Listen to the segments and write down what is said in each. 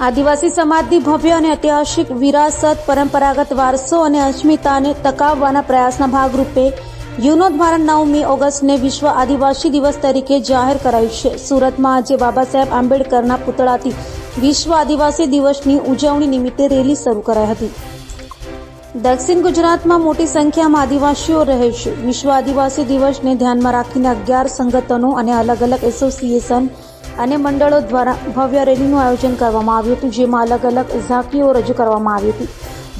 આદિવાસી સમાજની ભવ્ય અને ઐતિહાસિક વિરાસત, પરંપરાગત વારસો અને અસ્મિતાને ટકાવવાના પ્રયાસના ભાગરૂપે યુનો દ્વારા નવમી ઓગસ્ટને વિશ્વ આદિવાસી દિવસ તરીકે જાહેર કરાયું છે. સુરતમાં આજે બાબા સાહેબ આંબેડકરના પુતળાથી વિશ્વ આદિવાસી દિવસની ઉજવણી નિમિત્તે રેલી શરૂ કરાઈ હતી. દક્ષિણ ગુજરાતમાં મોટી સંખ્યામાં આદિવાસીઓ રહે છે. વિશ્વ આદિવાસી દિવસને ધ્યાનમાં રાખીને અગિયાર સંગઠનો અને અલગ અલગ એસોસિએશન અને મંડળો દ્વારા ભવ્ય રેલીનું આયોજન કરવામાં આવ્યું હતું, જેમાં અલગ અલગ ઝાંકીઓ રજૂ કરવામાં આવી હતી.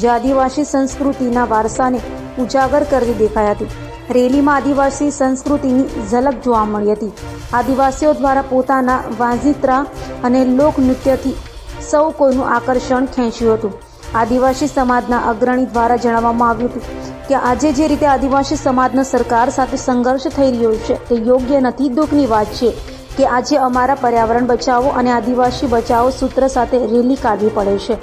જે આદિવાસી સંસ્કૃતિના વારસાને ઉજાગર કરતી દેખાઈ હતી. રેલીમાં આદિવાસી સંસ્કૃતિની ઝલક જોવા મળી હતી. આદિવાસીઓ દ્વારા પોતાના વાંઝિત્રા અને લોકનૃત્યથી સૌ કોઈનું આકર્ષણ ખેંચ્યું હતું. આદિવાસી સમાજના અગ્રણી દ્વારા જણાવવામાં આવ્યું હતું કે આજે જે રીતે આદિવાસી સમાજનો સરકાર સાથે સંઘર્ષ થઈ રહ્યો છે, તે યોગ્ય નથી, દુઃખની વાત છે. કે આજે અમારા પર્યાવરણ બચાવો અને આદિવાસી બચાવો સૂત્ર સાથે રેલી કાઢવી પડે છે.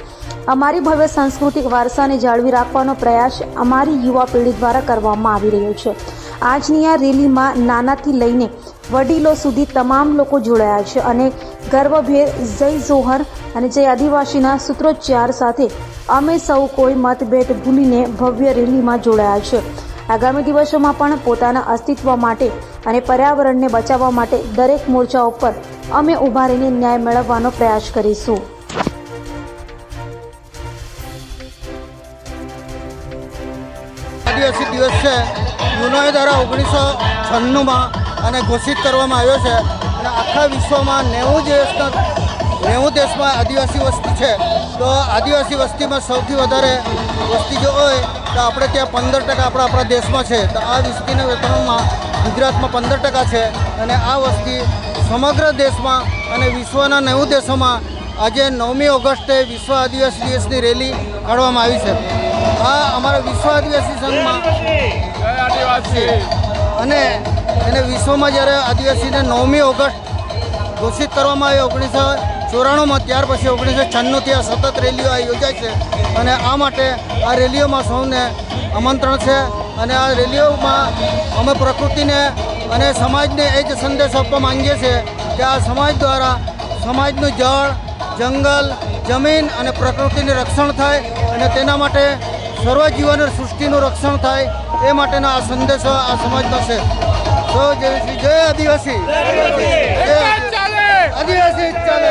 અમારી ભવ્ય સાંસ્કૃતિક વારસાને જાળવી રાખવાનો પ્રયાસ અમારી યુવા પેઢી દ્વારા કરવામાં આવી રહ્યો છે. આજની આ રેલીમાં નાનાથી લઈને વડીલો સુધી તમામ લોકો જોડાયા છે અને ગર્વભેર જય જોહર અને જય આદિવાસીના સૂત્રોચ્ચાર સાથે અમે સૌ કોઈ મતભેદ ભૂલીને ભવ્ય રેલીમાં જોડાયા છે. આગામી દિવસોમાં પણ પોતાના અસ્તિત્વ માટે અને પર્યાવરણને બચાવવા માટે દરેક મોરચા ઉપર અમે ઊભા રહીને ન્યાય મેળવવાનો પ્રયાસ કરીશું. આદિવાસી દિવસ છે. યુનોએ દ્વારા ઓગણીસો છન્નુંમાં અને ઘોષિત કરવામાં આવ્યો છે. અને આખા વિશ્વમાં નેવું દેશના, નેવું દેશમાં આદિવાસી વસ્તી છે. તો આદિવાસી વસ્તીમાં સૌથી વધારે વસ્તી જો હોય તો આપણે ત્યાં પંદર ટકા આપણા આપણા દેશમાં છે. તો આ વસ્તીના વેતનોમાં ગુજરાતમાં પંદર ટકા છે અને આ વસ્તી સમગ્ર દેશમાં અને વિશ્વના નેવું દેશોમાં આજે નવમી ઓગસ્ટે વિશ્વ આદિવાસી દિવસની રેલી કાઢવામાં આવી છે. આ અમારા વિશ્વ આદિવાસી સંઘમાં અને એને વિશ્વમાં જ્યારે આદિવાસીને નવમી ઓગસ્ટ ઘોષિત કરવામાં આવી, ઓગણીસો ચોરાણુંમાં ત્યાર પછી ઓગણીસો છન્નુંથી આ સતત રેલીઓ આ યોજાય છે. અને આ માટે આ રેલીઓમાં સૌને આમંત્રણ છે. અને આ રેલીઓમાં અમે પ્રકૃતિને અને સમાજને એ જ સંદેશ આપવા માંગીએ છીએ કે આ સમાજ દ્વારા સમાજનું જળ જંગલ જમીન અને પ્રકૃતિનું રક્ષણ થાય અને તેના માટે સર્વ જીવન સૃષ્ટિનું રક્ષણ થાય એ માટેનો આ સંદેશો આ સમાજનો છે તો જય જય આદિવાસી. જય આદિવાસી. ચાલે.